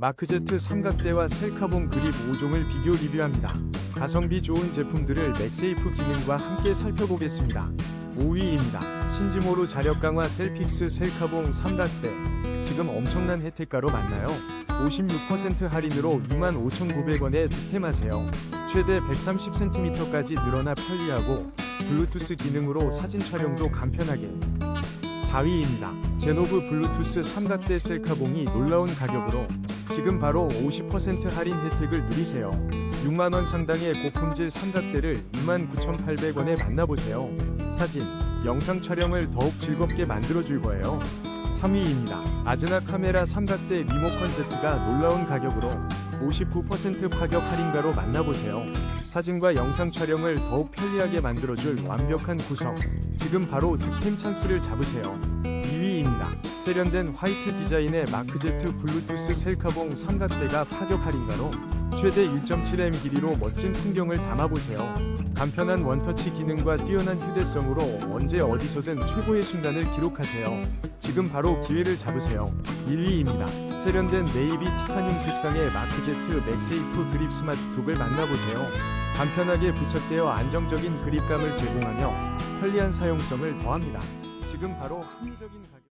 마크제트 삼각대와 셀카봉 그립 5종을 비교 리뷰합니다. 가성비 좋은 제품들을 맥세이프 기능과 함께 살펴보겠습니다. 5위입니다. 신지모로 자력 강화 셀픽스 셀카봉 삼각대. 지금 엄청난 혜택가로 만나요. 56% 할인으로 25,900원에 득템하세요. 최대 130cm까지 늘어나 편리하고 블루투스 기능으로 사진 촬영도 간편하게. 4위입니다. 제노브 블루투스 삼각대 셀카봉이 놀라운 가격으로 지금 바로 50% 할인 혜택을 누리세요. 6만원 상당의 고품질 삼각대를 29,800원에 만나보세요. 사진, 영상 촬영을 더욱 즐겁게 만들어줄 거예요. 3위입니다. 아즈나 카메라 삼각대 리모컨 세트가 놀라운 가격으로 59% 파격 할인가로 만나보세요. 사진과 영상 촬영을 더욱 편리하게 만들어줄 완벽한 구성. 지금 바로 득템 찬스를 잡으세요. 2위입니다. 세련된 화이트 디자인의 마크제트 블루투스 셀카봉 삼각대가 파격 할인가로 최대 1.7m 길이로 멋진 풍경을 담아보세요. 간편한 원터치 기능과 뛰어난 휴대성으로 언제 어디서든 최고의 순간을 기록하세요. 지금 바로 기회를 잡으세요. 1위입니다. 세련된 네이비 티타늄 색상의 마크제트 맥세이프 그립 스마트톡을 만나보세요. 간편하게 부착되어 안정적인 그립감을 제공하며 편리한 사용성을 더합니다. 지금 바로 합리적인 가격